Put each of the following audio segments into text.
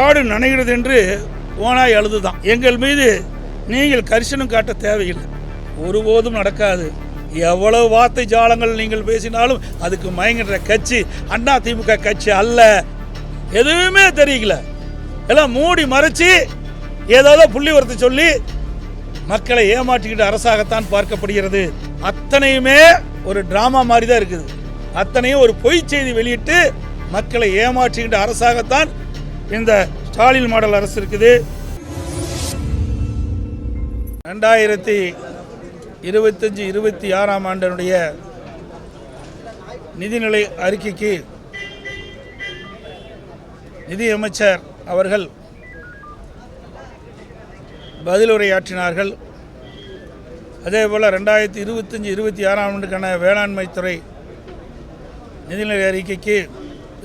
ஆடு நனைகிறது என்று ஓனாய் அழுதுதான். எங்கள் மீது நீங்கள் கரிசனம் காட்ட தேவையில்லை. ஒருபோதும் நடக்காது. எவ்வளவு வார்த்தை ஜாலங்கள் நீங்கள் பேசினாலும் அதுக்கு மயங்குற கட்சி அண்ணா திமுக கட்சி அல்ல. எதுவுமே தெரியல. எல்லாம் மூடி மறைச்சு ஏதாவது புள்ளி வரத்தை சொல்லி மக்களை ஏமாற்றிக்கிட்டு அரசாகத்தான் பார்க்கப்படுகிறது. அத்தனையுமே ஒரு டிராமா மாதிரி தான் இருக்குது. அத்தனையும் ஒரு பொய் செய்தி வெளியிட்டு மக்களை ஏமாற்றிக்கிட்டு அரசாகத்தான் இந்த ஸ்டாலின் மாடல் அரசு இருக்குது. ரெண்டாயிரத்தி இருபத்தஞ்சி இருபத்தி ஆறாம் ஆண்டினுடைய நிதிநிலை அறிக்கைக்கு நிதியமைச்சர் அவர்கள் பதிலுரையாற்றினார்கள். அதே போல் ரெண்டாயிரத்தி இருபத்தஞ்சி இருபத்தி ஆறாம் ஆண்டுக்கான வேளாண்மைத்துறை நிதிநிலை அறிக்கைக்கு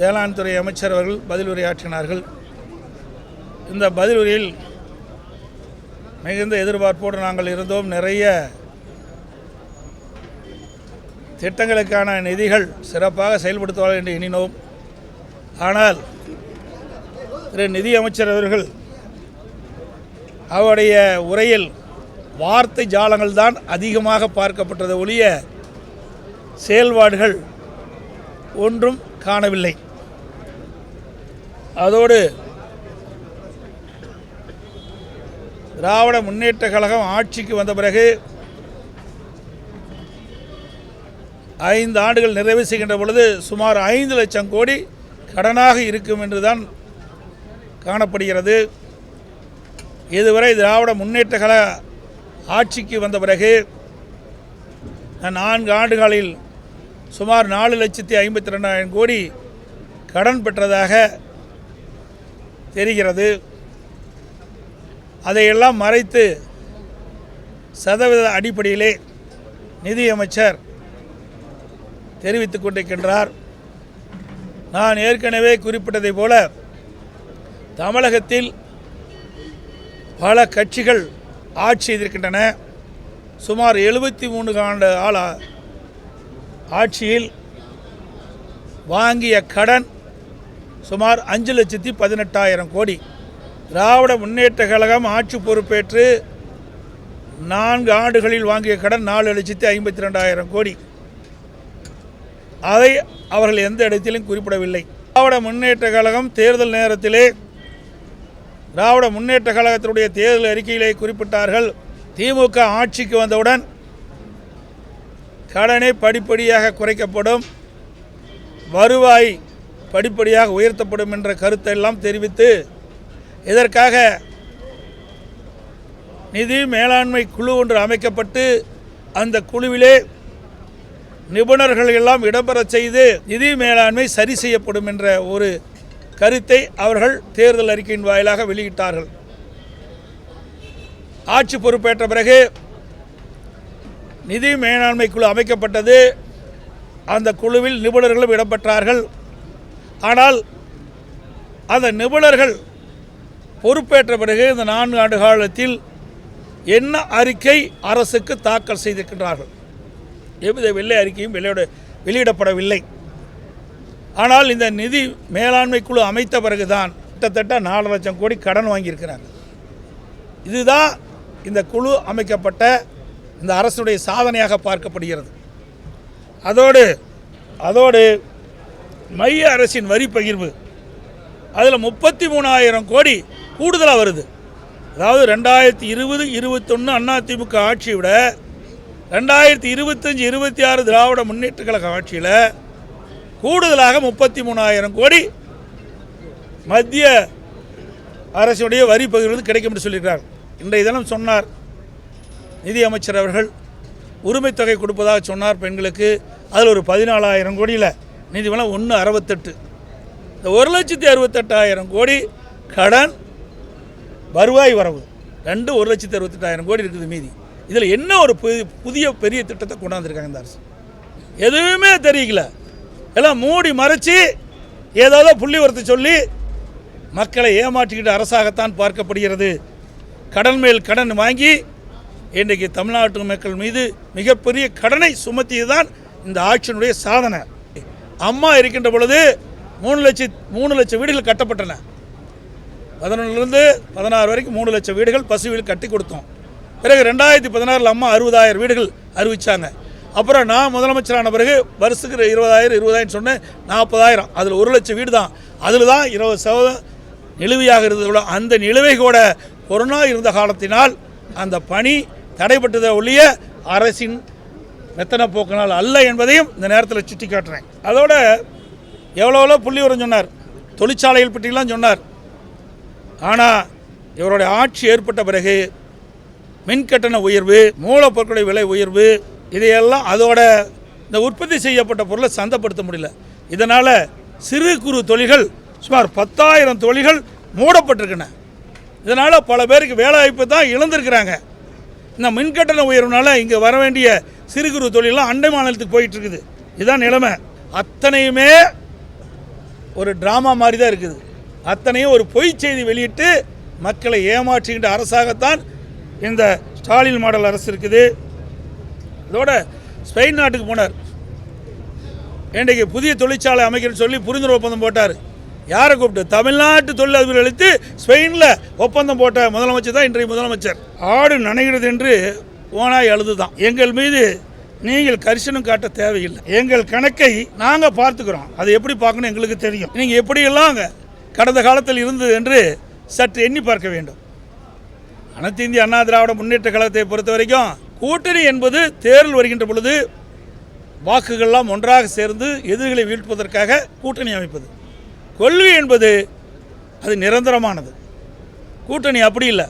வேளாண் துறை அமைச்சர் அவர்கள் பதிலுரையாற்றினார்கள். இந்த பதிலுரையில் மிகுந்த எதிர்பார்ப்போடு நாங்கள் இருந்தோம். நிறைய திட்டங்களுக்கான நிதிகள் சிறப்பாக செயல்படுத்துவார்கள் என்று எண்ணினோம். ஆனால் திரு நிதியமைச்சர் அவர்கள் அவருடைய உரையில் வார்த்தை ஜாலங்கள் தான் அதிகமாக பார்க்கப்பட்டது ஒழிய செயல்பாடுகள் ஒன்றும் காணவில்லை. அதோடு திராவிட முன்னேற்ற கழகம் ஆட்சிக்கு வந்த பிறகு ஐந்து ஆண்டுகள் நிறைவு செய்கின்ற பொழுது சுமார் ஐந்து லட்சம் கோடி கடனாக இருக்கும் என்றுதான் காணப்படுகிறது. இதுவரை திராவிட முன்னேற்ற கழக ஆட்சிக்கு வந்த பிறகு நான்கு ஆண்டுகளில் சுமார் நாலு லட்சத்தி ஐம்பத்தி ரெண்டாயிரம் கோடி கடன் பெற்றதாக தெரிகிறது. அதையெல்லாம் மறைத்து சதவீத அடிப்படையிலே நிதியமைச்சர் தெரிவித்துக் கொண்டிருக்கின்றார். நான் ஏற்கனவே குறிப்பிட்டதை போல தமிழகத்தில் பல கட்சிகள் ஆட்சி செய்திருக்கின்றன. சுமார் எழுபத்தி மூணு ஆண்டு ஆள ஆட்சியில் வாங்கிய கடன் சுமார் அஞ்சு லட்சத்தி பதினெட்டாயிரம் கோடி. திராவிட முன்னேற்ற கழகம் ஆட்சி பொறுப்பேற்று நான்கு ஆண்டுகளில் வாங்கிய கடன் நாலு லட்சத்தி ஐம்பத்தி ரெண்டாயிரம் கோடி. அதை அவர்கள் எந்த இடத்திலும் குறிப்பிடவில்லை. திராவிட முன்னேற்ற கழகம் தேர்தல் நேரத்திலே திராவிட முன்னேற்ற கழகத்தினுடைய தேர்தல் அறிக்கையிலே குறிப்பிட்டார்கள். திமுக ஆட்சிக்கு வந்தவுடன் கடனை படிப்படியாக குறைக்கப்படும். வருவாய் படிப்படியாக உயர்த்தப்படும் என்ற கருத்தை எல்லாம் தெரிவித்து இதற்காக நிதி மேலாண்மை குழு ஒன்று அமைக்கப்பட்டு அந்த குழுவிலே நிபுணர்கள் எல்லாம் இடம்பெறச் செய்து நிதி மேலாண்மை சரி செய்யப்படும் என்ற ஒரு கருத்தை அவர்கள் தேர்தல் அறிக்கையின் வாயிலாக வெளியிட்டார்கள். ஆட்சி பொறுப்பேற்ற பிறகு நிதி மேலாண்மை குழு அமைக்கப்பட்டது. அந்த குழுவில் நிபுணர்களும் இடம்பெற்றார்கள் ஆனால் அந்த நிபுணர்கள் பொறுப்பேற்ற பிறகு இந்த நான்கு ஆண்டு காலத்தில் என்ன அறிக்கை அரசுக்கு தாக்கல் செய்திருக்கின்றார்கள்? எவ்வித வெள்ளை அறிக்கையும் வெளியிட வெளியிடப்படவில்லை. ஆனால் இந்த நிதி மேலாண்மை குழு அமைத்த பிறகுதான் கிட்டத்தட்ட நாலு லட்சம் கோடி கடன் வாங்கியிருக்கிறாங்க இதுதான் இந்த குழு அமைக்கப்பட்ட இந்த அரசுடைய சாதனையாக பார்க்கப்படுகிறது. அதோடு அதோடு மைய அரசின் வரி பகிர்வு. அதில் முப்பத்தி மூணாயிரம் கோடி கூடுதலாக வருது. அதாவது ரெண்டாயிரத்தி இருபது இருபத்தொன்று அதிமுக ஆட்சியை விட ரெண்டாயிரத்தி இருபத்தஞ்சி இருபத்தி ஆறு திராவிட முன்னேற்ற கழக ஆட்சியில் கூடுதலாக முப்பத்தி மூணாயிரம் கோடி மத்திய அரசுடைய வரி பகிர்வு கிடைக்கும் என்று சொல்லியிருக்கிறார். இன்றைய தினம் சொன்னார் நிதி அமைச்சர் அவர்கள். உரிமை தொகை கொடுப்பதாக சொன்னார் பெண்களுக்கு. அதில் ஒரு பதினாலாயிரம் கோடியில் நிதி ஒன்று அறுபத்தெட்டு. இந்த ஒரு லட்சத்தி அறுபத்தெட்டாயிரம் கோடி கடன் வருவாய் வரவு. ரெண்டு ஒரு லட்சத்தி அறுபத்தெட்டாயிரம் கோடி இருக்குது மீதி. இதில் என்ன ஒரு புதி- புதிய பெரிய திட்டத்தை கொண்டாந்துருக்காங்க இந்த அரசு? எதுவுமே தெரியல. எல்லாம் மூடி மறைச்சு ஏதாவது புள்ளி வரத்தை சொல்லி மக்களை ஏமாற்றிக்கிட்டு அரசாகத்தான் பார்க்கப்படுகிறது. கடன் மேல் கடன் வாங்கி இன்றைக்கு தமிழ்நாட்டு மக்கள் மீது மிகப்பெரிய கடனை சுமத்தியது தான் இந்த ஆட்சியினுடைய சாதனை. அம்மா இருக்கின்ற பொழுது மூணு லட்சம் மூணு லட்சம் வீடுகள் கட்டப்பட்டன. பதினொன்றுலேருந்து பதினாறு வரைக்கும் மூணு லட்சம் வீடுகள் பசு வீடு கட்டி கொடுத்தோம். பிறகு ரெண்டாயிரத்தி பதினாறில் அம்மா அறுபதாயிரம் வீடுகள் அறிவித்தாங்க அப்புறம் நான் முதலமைச்சரான பிறகு வருஷத்துக்கு இருபதாயிரம் இருபதாயிரம் சொன்னேன். நாற்பதாயிரம். அதில் ஒரு லட்சம் வீடு தான். அதில் தான் இருபது சதவீதம் நிலுவையாக இருந்தது அந்த நிலுவை கூட கொரோனா இருந்த காலத்தினால் அந்த பணி தடைப்பட்டதை ஒழிய அரசின் மெத்தன போக்கினால் அல்ல என்பதையும் இந்த நேரத்தில் சுட்டி காட்டுறேன் அதோட எவ்வளோ எவ்வளோ புள்ளி உரம் சொன்னார். தொழிற்சாலைகள் பற்றிலாம் சொன்னார். ஆனால் இவருடைய ஆட்சி ஏற்பட்ட பிறகு மின்கட்டண உயர்வு மூலப்பொருட்களுடைய விலை உயர்வு இதையெல்லாம் அதோட இந்த உற்பத்தி செய்யப்பட்ட பொருளை சந்தைப்படுத்த முடியல. இதனால் சிறு குறு தொழில்கள் சுமார் பத்தாயிரம் தொழில்கள் மூடப்பட்டிருக்கின இதனால் பல பேருக்கு வேலைவாய்ப்பு தான் இழந்திருக்கிறாங்க. இந்த மின்கட்டண உயர்வுனால இங்கே வர வேண்டிய சிறு குறு தொழிலாம் அண்டை மாநிலத்துக்கு போயிட்டு இருக்குது. இதுதான் நிலைமை. அத்தனையுமே ஒரு ட்ராமா மாதிரி தான் இருக்குது. அத்தனையும் ஒரு பொய் செய்தி வெளியிட்டு மக்களை ஏமாற்றுகின்ற அரசாகத்தான் இந்த ஸ்டாலின் மாடல் அரசு இருக்குது. இதோட ஸ்பெயின் நாட்டுக்கு போனார். இன்றைக்கு புதிய தொழிற்சாலை அமைக்கிறேன்னு சொல்லி புரிந்துணர்வு ஒப்பந்தம் போட்டார். யாரை கூப்பிட்டு? தமிழ்நாட்டு தொழிலதிபர் அளித்து ஸ்பெயினில் ஒப்பந்தம் போட்ட முதலமைச்சர் தான் இன்றைய முதலமைச்சர். ஆடு நனைகிறது என்று ஓனாய் அழுதுதான். எங்கள் மீது நீங்கள் கரிசனம் காட்ட தேவையில்லை. எங்கள் கணக்கை நாங்கள் பார்த்துக்கிறோம். அதை எப்படி பார்க்கணும் எங்களுக்கு தெரியும். நீங்கள் எப்படியெல்லாம் அங்க கடந்த காலத்தில் இருந்தது என்று சற்று எண்ணி பார்க்க வேண்டும். அனைத்து இந்திய அண்ணா திராவிட முன்னேற்ற கழகத்தை பொறுத்த வரைக்கும் கூட்டணி என்பது தேர்தல் வருகின்ற பொழுது வாக்குகள்லாம் ஒன்றாக சேர்ந்து எதிரிகளை வீழ்ப்பதற்காக கூட்டணி அமைப்பது. கொள்கை என்பது அது நிரந்தரமானது. கூட்டணி அப்படி இல்லை.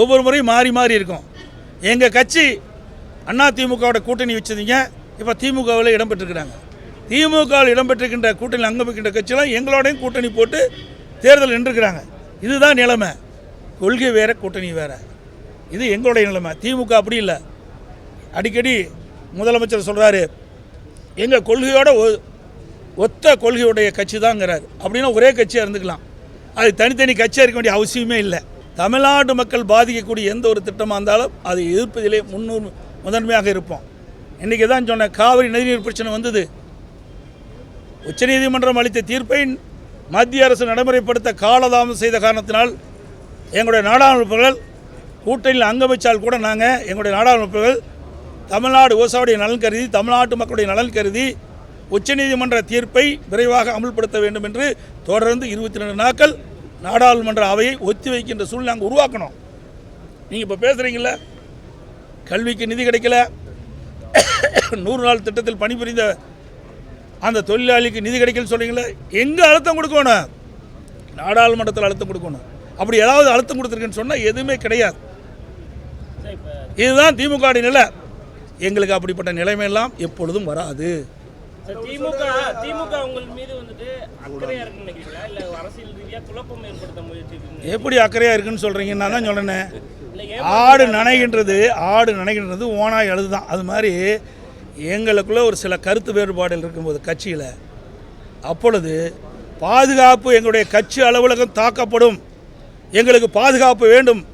ஒவ்வொரு முறையும் மாறி மாறி இருக்கும். எங்கள் கட்சி அண்ணா திமுகவோட கூட்டணி வச்சதுங்க இப்போ திமுகவில் இடம்பெற்றிருக்கிறாங்க. திமுகவில் இடம்பெற்றிருக்கின்ற கூட்டணி அங்கமிக்கின்ற கட்சியெல்லாம் எங்களோடையும் கூட்டணி போட்டு தேர்தல் நின்றுருக்கிறாங்க. இதுதான் நிலைமை. கொள்கை வேறு கூட்டணி வேறு. இது எங்களுடைய நிலைமை. திமுக அப்படி இல்லை. அடிக்கடி முதலமைச்சர் சொல்கிறாரு எங்கள் கொள்கையோட ஒ- ஒத்த கொள்கையுடைய கட்சி தாங்கிறார் அப்படின்னா ஒரே கட்சியாக இருந்துக்கலாம். அது தனித்தனி கட்சியாக இருக்க வேண்டிய அவசியமே இல்லை. தமிழ்நாட்டு மக்கள் பாதிக்கக்கூடிய எந்த ஒரு திட்டமாக இருந்தாலும் அதை எதிர்ப்பதிலே முன்னூறு முதன்மையாக இருப்போம். இன்றைக்கி தான் சொன்ன காவிரி நதிநீர் பிரச்சனை வந்தது. உச்சநீதிமன்றம் அளித்த தீர்ப்பை மத்திய அரசு நடைமுறைப்படுத்த காலதாமதம் செய்த காரணத்தினால் எங்களுடைய நாடாளுமன்றங்கள் கூட்டணியில் அங்கம் வச்சால் கூட நாங்கள் எங்களுடைய நாடாளுமன்றங்கள் தமிழ்நாடு விவசாயிய நலன் கருதி தமிழ்நாட்டு மக்களுடைய நலன் கருதி உச்சநீதிமன்ற தீர்ப்பை விரைவாக அமல்படுத்த வேண்டும் என்று தொடர்ந்து இருபத்தி ரெண்டு நாட்கள் நாடாளுமன்ற அவையை ஒத்தி வைக்கின்ற சூழ்நிலை நாங்கள் உருவாக்கணும். நீங்கள் இப்போ பேசுகிறீங்கள கல்விக்கு நிதி கிடைக்கல நூறு நாள் திட்டத்தில் பணிபுரிந்த அந்த தொழிலாளிக்கு நிதி கிடைக்கல சொல்றீங்களே எங்கே அழுத்தம் கொடுக்கணும்? நாடாளுமன்றத்தில் அழுத்தம் கொடுக்கணும். அப்படி ஏதாவது அழுத்தம் கொடுத்துருக்குன்னு சொன்னால் எதுவுமே கிடையாது. இதுதான் திமுக நிலை. எங்களுக்கு அப்படிப்பட்ட நிலைமையெல்லாம் எப்பொழுதும் வராது. திமுக திமுக உங்கள் மீது வந்துட்டு அக்கறையா இருக்குன்னு நினைக்கிறீங்களா? இல்ல அரசியல் ரீதியா குழப்பம் ஏற்படுத்த முயற்சி இருக்குன்னு எப்படி அக்கறையாக இருக்குன்னு சொல்கிறீங்க நான் தான் இல்ல ஆடு நனைகின்றது ஆடு நனைகின்றது ஓனாய் அழுதுதான். அது மாதிரி எங்களுக்குள்ளே ஒரு சில கருத்து வேறுபாடுகள் இருக்கும்போது கட்சியில் அப்பொழுது பாதுகாப்பு எங்களுடைய கட்சி அலுவலகம் தாக்கப்படும் எங்களுக்கு பாதுகாப்பு வேண்டும்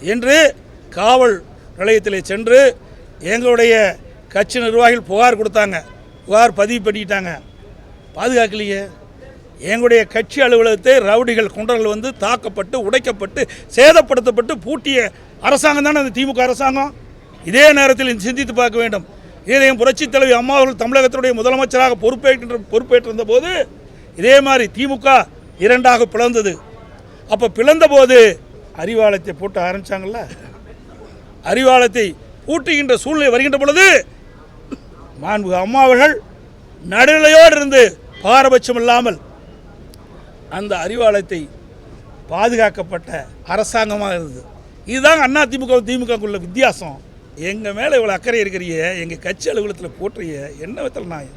என்று காவல் நிலையத்தில் சென்று எங்களுடைய கட்சி நிர்வாகிகள் புகார் கொடுத்தாங்க. புகார் பதிவு பண்ணிட்டாங்க. பாதுகாக்கலையே. எங்களுடைய கட்சி அலுவலகத்தை ரவுடிகள் குண்டர்கள் வந்து தாக்கப்பட்டு உடைக்கப்பட்டு சேதப்படுத்தப்பட்டு பூட்டிய அரசாங்கம் தானே அந்த திமுக அரசாங்கம்? இதே நேரத்தில் சிந்தித்து பார்க்க வேண்டும். இதயம் புரட்சித் தலைவி அம்மா அவர்கள் தமிழகத்தினுடைய முதலமைச்சராக பொறுப்பேற்கின்ற பொறுப்பேற்றிருந்த போது இதே மாதிரி திமுக இரண்டாக பிளந்தது. அப்போ பிளந்தபோது அறிவாலயத்தை பூட்ட ஆரம்பித்தாங்கள்ல அறிவாலயத்தை பூட்டுகின்ற சூழ்நிலை வருகின்ற பொழுது மாண்பு அம்மா அவர்கள் நடுநிலையோடு இருந்து பாரபட்சம் இல்லாமல் அந்த அறிவாலயத்தை பாதுகாக்கப்பட்ட அரசாங்கமாக இருந்தது. இதுதான் அண்ணா திமுக திமுகக்குள்ள வித்தியாசம். எங்கள் மேலே இவ்வளோ அக்கறை இருக்கிறிய எங்கள் கட்சி அலுவலகத்தில் போட்டுறிய என்ன விதத்தில் நான்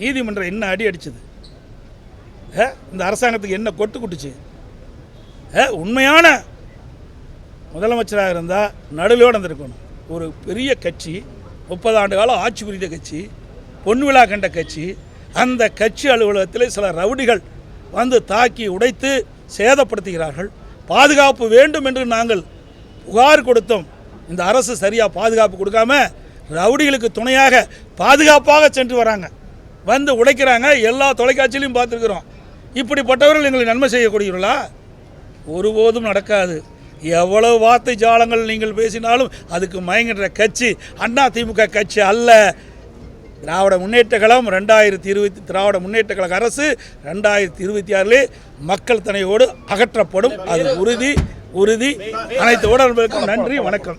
நீதிமன்றம் என்ன அடி அடிச்சது? இந்த அரசாங்கத்துக்கு என்ன கொட்டு குட்டுச்சு? உண்மையான முதலமைச்சராக இருந்தால் நடுவிலோடு இருந்திருக்கணும். ஒரு பெரிய கட்சி முப்பது ஆண்டு காலம் ஆட்சி புரிந்த கட்சி பொன் விழா கண்ட கட்சி அந்த கட்சி அலுவலகத்தில் சில ரவுடிகள் வந்து தாக்கி உடைத்து சேதப்படுத்துகிறார்கள். பாதுகாப்பு வேண்டும் என்று நாங்கள் புகார் கொடுத்தோம். இந்த அரசு சரியாக பாதுகாப்பு கொடுக்காம ரவுடிகளுக்கு துணையாக பாதுகாப்பாக சென்று வராங்க. வந்து உடைக்கிறாங்க. எல்லா தொலைக்காட்சியிலையும் பார்த்துருக்குறோம். இப்படிப்பட்டவர்கள் எங்களை நன்மை செய்யக்கூடியவர்களா? ஒருபோதும் நடக்காது. எவ்வளவு வார்த்தை ஜாலங்கள் நீங்கள் பேசினாலும் அதுக்கு மயங்குகிற கட்சி அண்ணா திமுக கட்சி அல்ல. திராவிட முன்னேற்ற கழகம் ரெண்டாயிரத்தி இருபத்தி திராவிட முன்னேற்ற கழக அரசு ரெண்டாயிரத்தி இருபத்தி ஆறிலே மக்கள் தனையோடு அகற்றப்படும். அது உறுதி உறுதி. அனைத்து ஊடகங்களுக்கும் நன்றி வணக்கம்.